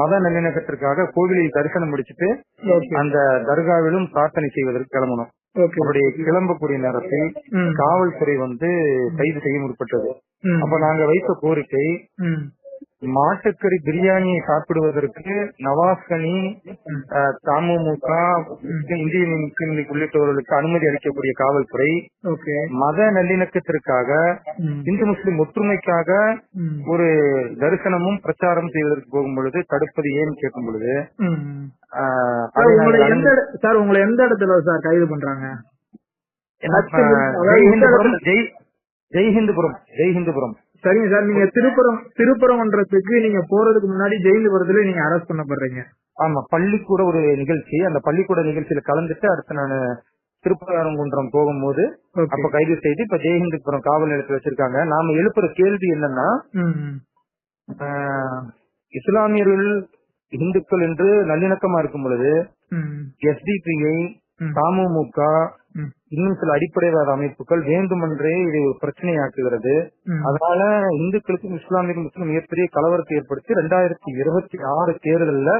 மத நல்லிணக்கத்திற்காக கோவிலில் தரிசனம் முடிச்சிட்டு அந்த தர்காவிலும் பிரார்த்தனை செய்வதற்கு கிளம்பணும் அப்படி கிளம்பக்கூடிய நேரத்தில். காவல்துறை வந்து கைது செய்ய முற்பட்டது. அப்ப நாங்க வைத்த கோரிக்கை. மாட்டுக்கறி பிரியாணியை சாப்பிடுவதற்கு நவாஸ்கனி தமுமுக இந்திய முஸ்லிம் லீக் உள்ளிட்டவர்களுக்கு அனுமதி அளிக்கக்கூடிய காவல்துறை ஓகே மத நல்லிணக்கத்திற்காக. இந்து முஸ்லிம் ஒற்றுமைக்காக. ஒரு தரிசனமும் பிரச்சாரம் செய்வதற்கு போகும் பொழுது தடுப்பது ஏன் கேட்கும் பொழுது சார் உங்களை எந்த இடத்துல சார் கைது பண்றாங்க ஆஹ், ஜெய்ஹிந்துபுரம் ஜெய் ஜெய்ஹிந்துபுரம் ஜெய்ஹிந்துபுரம் சரிங்க சார் நீங்க திருப்புறம் திருப்பரங்குன்றத்துக்கு நீங்க போறதுக்கு முன்னாடி ஜெயிலுபுரத்துல நீங்க அரெஸ்ட் பண்ணப்படுறீங்க. ஆமா பள்ளிக்கூட ஒரு நிகழ்ச்சி. அந்த பள்ளிக்கூட நிகழ்ச்சியில கலந்துட்டு அடுத்து நான் திருப்பரங்குன்றம் போகும்போது அப்ப கைது செய்து இப்ப ஜெய்ஹிந்துபுரம் காவல் நிலையத்தில் வச்சிருக்காங்க. நாம எழுப்புற கேள்வி என்னன்னா இஸ்லாமியர்கள் இந்துக்கள் என்று நல்லிணக்கமா இருக்கும் பொழுது. எஸ்டிபிஐ. தமுமுக. இன்னும் சில அடிப்படைவாத அமைப்புகள் வேண்டுமென்றே இதை ஒரு பிரச்சனையாக்குகிறது. அதனால இந்துக்களுக்கும் இஸ்லாமியர்களுக்கும் மிகப்பெரிய கலவரத்தை ஏற்படுத்தி ரெண்டாயிரத்தி இருபத்தி ஆறு தேர்தலில்.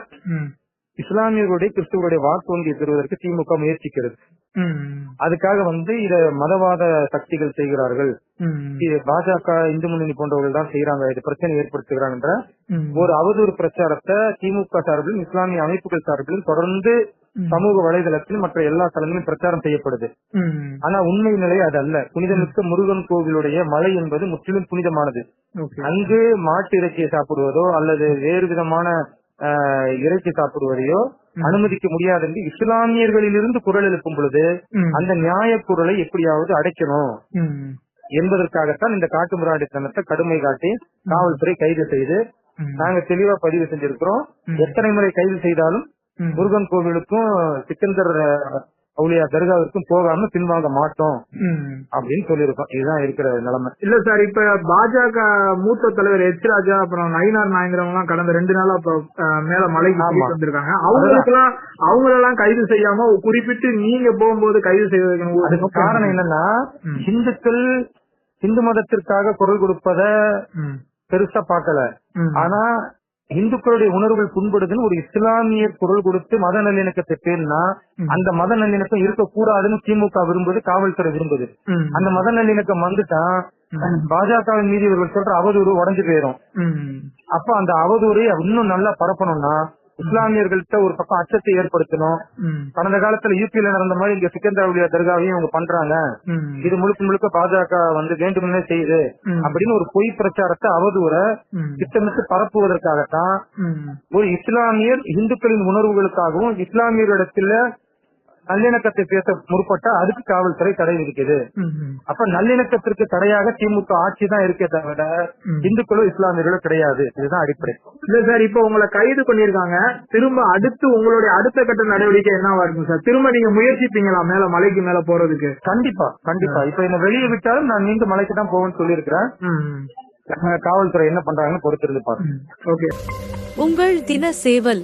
இஸ்லாமியர்களுடைய கிறிஸ்துவருடைய வாக்கு வங்கியை பெறுவதற்கு திமுக முயற்சிக்கிறது. அதுக்காக வந்து இத மதவாத சக்திகள் செய்கிறார்கள் பாஜக இந்து முன்னணி போன்றவர்கள் தான் செய்யறாங்க இது பிரச்சனை ஏற்படுத்துகிறாங்க. ஒரு அவதூறு பிரச்சாரத்தை திமுக சார்பிலும் இஸ்லாமிய அமைப்புகள் சார்பிலும் தொடர்ந்து சமூக வலைதளத்தில் மற்ற எல்லா தளங்களிலும் பிரச்சாரம் செய்யப்படுது. ஆனா உண்மை நிலை அது அல்ல புனிதமிக்க முருகன் கோவிலுடைய மலை என்பது முற்றிலும் புனிதமானது அங்கு மாட்டு இறைச்சியை சாப்பிடுவதோ அல்லது வேறு விதமான இறைச்சி சாப்பிடுவதையோ அனுமதிக்க முடியாது என்று இஸ்லாமியர்களிலிருந்து குரல் எழுப்பும் பொழுது. அந்த நியாய குரலை எப்படியாவது அடைக்கணும். என்பதற்காகத்தான் இந்த காட்டுமிராண்டித்தனத்தை கடுமை காட்டி காவல்துறை கைது செய்து. நாங்க தெளிவா பதிவு செஞ்சிருக்கிறோம். எத்தனை முறை கைது செய்தாலும். முருகன் கோவிலுக்கும் சிக்கந்தர் அஹ், அவுலியா தர்காவிற்கும் போகாம பின்வாங்க மாட்டோம். அப்படின்னு சொல்லியிருக்கோம் இதுதான் இருக்கிற நிலைமை இல்ல சார் இப்ப பாஜக மூத்த தலைவர் எச் ராஜா அப்புறம் நயினார் நாயந்திரம் எல்லாம் கடந்த ரெண்டு நாளா அஹ், மேல மலைக்கு வந்திருக்காங்க அவங்களுக்கெல்லாம் அவங்களெல்லாம் கைது செய்யாம குறிப்பிட்டு நீங்க போகும்போது கைது செய்வதற்கு அதுக்கு காரணம் என்னன்னா. இந்துக்கள் இந்து மதத்திற்காக குரல் கொடுப்பத. பெருசா பார்க்கல ம். ஆனா இந்துக்களுடைய உணர்வுகள் புண்படுதுன்னு ஒரு இஸ்லாமியர் குரல் கொடுத்து மத நல்லிணக்கத்தை பேர்னா. அந்த மத நல்லிணக்கம் இருக்கக்கூடாதுன்னு திமுக விரும்புது காவல்துறை விரும்புது. அந்த மத நல்லிணக்கம் வந்துட்டா பாஜகவின் மீது இவர்கள் சொல்ற அவதூறு உடஞ்சு போயிரும் ம். அப்ப அந்த அவதூறை இன்னும் நல்லா பரப்பணும்னா இஸ்லாமியர்கள்ட்ட ஒரு பக்கம் அச்சத்தை ஏற்படுத்தணும். கடந்த காலத்துல யூபியில நடந்த மாதிரி இங்க சிக்கந்தராவுடைய தர்காவையும் இவங்க பண்றாங்க. இது முழுக்க முழுக்க பாஜக வந்து வேண்டுமென்னே செய்யுது. அப்படின்னு ஒரு பொய் பிரச்சாரத்தை அவதூற. திட்டமிட்டு பரப்புவதற்காகத்தான். ஒரு இஸ்லாமியர் இந்துக்களின் உணர்வுகளுக்காகவும் இஸ்லாமியர்களிடத்துல நல்லிணக்கத்தை பேச முற்பட்டா அதுக்கு காவல்துறை தடை விதிக்குது. அப்ப நல்லிணக்கத்திற்கு தடையாக திமுக ஆட்சி தான் இருக்கே தவிர ம். இந்துக்களோ இஸ்லாமியர்களோ கிடையாது. இதுதான் அடிப்படை. இல்ல சார் இப்ப உங்களை கைது பண்ணிருக்காங்க திரும்ப அடுத்து உங்களுடைய அடுத்த கட்ட நடவடிக்கை என்னவா இருக்கும் சார்? திரும்ப நீங்க முயற்சிப்பீங்களா மேல மலைக்கு மேல போறதுக்கு? கண்டிப்பா கண்டிப்பா. இப்ப என்ன வெளியே விட்டாலும் நான் மீண்டும் மலைக்கு தான் போவேன்னு சொல்லியிருக்கிறேன். காவல்துறை என்ன பண்றாங்கன்னு பொறுத்திருந்து பாருங்க. ஓகே. உங்கள் தின சேவல்.